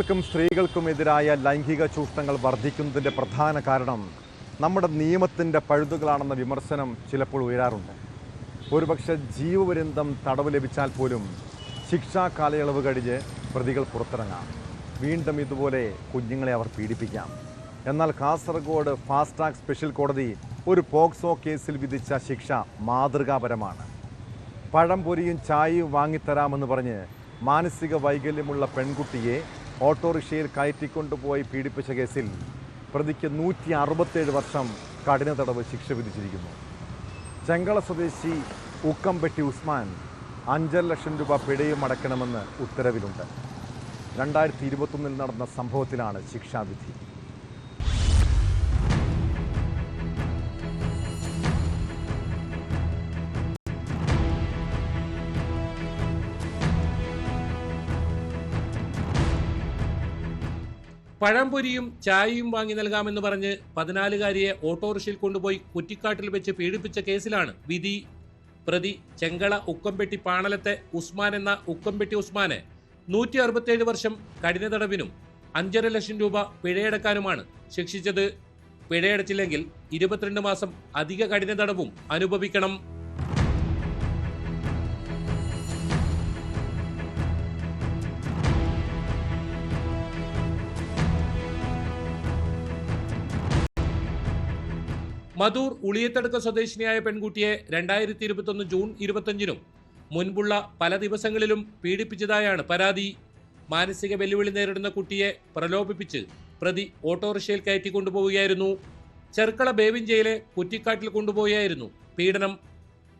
ൾക്കും സ്ത്രീകൾക്കും എതിരായ ലൈംഗിക ചൂഷണങ്ങൾ വർദ്ധിക്കുന്നതിന്റെ പ്രധാന കാരണം നമ്മുടെ നിയമത്തിന്റെ പഴുതുകളാണെന്ന വിമർശനം ചിലപ്പോൾ ഉയരാറുണ്ട്. ഒരുപക്ഷെ ജീവപര്യന്തം തടവ് ലഭിച്ചാൽ പോലും ശിക്ഷാ കാലയളവ് കഴിഞ്ഞ് പ്രതികൾ പുറത്തിറങ്ങാം. വീണ്ടും ഇതുപോലെ കുഞ്ഞുങ്ങളെ അവർ പീഡിപ്പിക്കാം. എന്നാൽ കാസർഗോഡ് ഫാസ്റ്റ് ട്രാക്ക് സ്പെഷ്യൽ കോടതി ഒരു പോക്സോ കേസിൽ വിധിച്ച ശിക്ഷ മാതൃകാപരമാണ്. പഴം പൊരിയും ചായയും വാങ്ങിത്തരാമെന്ന് പറഞ്ഞ് മാനസിക വൈകല്യമുള്ള പെൺകുട്ടിയെ ഓട്ടോറിക്ഷയിൽ കയറ്റിക്കൊണ്ടുപോയി പീഡിപ്പിച്ച കേസിൽ പ്രതിക്ക് നൂറ്റി അറുപത്തേഴ് വർഷം കഠിന തടവ് ശിക്ഷ വിധിച്ചിരിക്കുന്നു. ചെങ്കള സ്വദേശി ഉക്കംപെട്ടി ഉസ്മാൻ അഞ്ചര ലക്ഷം രൂപ പിഴയും അടയ്ക്കണമെന്ന് ഉത്തരവിലുണ്ട്. രണ്ടായിരത്തി ഇരുപത്തൊന്നിൽ നടന്ന സംഭവത്തിലാണ് ശിക്ഷാവിധി. പഴംപൊരിയും ചായയും വാങ്ങി നൽകാമെന്ന് പറഞ്ഞ് പതിനാലുകാരിയെ ഓട്ടോറിക്ഷയിൽ കൊണ്ടുപോയി കുറ്റിക്കാട്ടിൽ വെച്ച് പീഡിപ്പിച്ച കേസിലാണ് വിധി. പ്രതി ചെങ്കള ഉക്കംപെട്ടി പാണലത്തെ ഉസ്മാൻ എന്ന ഉക്കംപെട്ടി ഉസ്മാനെ നൂറ്റി അറുപത്തേഴ് വർഷം കഠിന തടവിനും അഞ്ചര ലക്ഷം രൂപ പിഴയടക്കാനുമാണ് ശിക്ഷിച്ചത്. പിഴയടച്ചില്ലെങ്കിൽ ഇരുപത്തിരണ്ട് മാസം അധിക കഠിന തടവും അനുഭവിക്കണം. മധൂർ ഉളിയത്തടുക്ക സ്വദേശിനിയായ പെൺകുട്ടിയെ രണ്ടായിരത്തി ഇരുപത്തൊന്ന് ജൂൺ ഇരുപത്തഞ്ചിനും മുൻപുള്ള പല ദിവസങ്ങളിലും പീഡിപ്പിച്ചതായാണ് പരാതി. മാനസിക വെല്ലുവിളി നേരിടുന്ന കുട്ടിയെ പ്രലോഭിപ്പിച്ച് പ്രതി ഓട്ടോറിക്ഷയിൽ കയറ്റി കൊണ്ടുപോവുകയായിരുന്നു. ചെർക്കള ബേവിഞ്ചയിലെ കുറ്റിക്കാട്ടിൽ കൊണ്ടുപോയായിരുന്നു പീഡനം.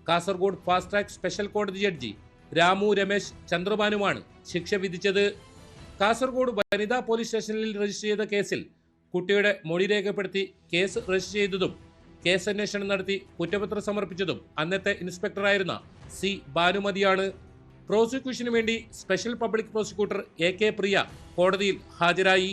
കാസർഗോഡ് ഫാസ്റ്റ് ട്രാക്ക് സ്പെഷ്യൽ കോടതി ജഡ്ജി രാമു രമേശ് ചന്ദ്രബാനുമാണ് ശിക്ഷ വിധിച്ചത്. കാസർഗോഡ് വനിതാ പോലീസ് സ്റ്റേഷനിൽ രജിസ്റ്റർ ചെയ്ത കേസിൽ കുട്ടിയുടെ മൊഴി രേഖപ്പെടുത്തി കേസ് രജിസ്റ്റർ ചെയ്തതും കേസ് അന്വേഷണം നടത്തി കുറ്റപത്രം സമർപ്പിച്ചതും അന്നത്തെ ഇൻസ്പെക്ടറായിരുന്ന സി ഭാനുമതിയാണ്. പ്രോസിക്യൂഷന് വേണ്ടി special public prosecutor A K Priya കോടതിയിൽ ഹാജരായി.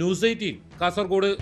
News eighteen Kasaragod.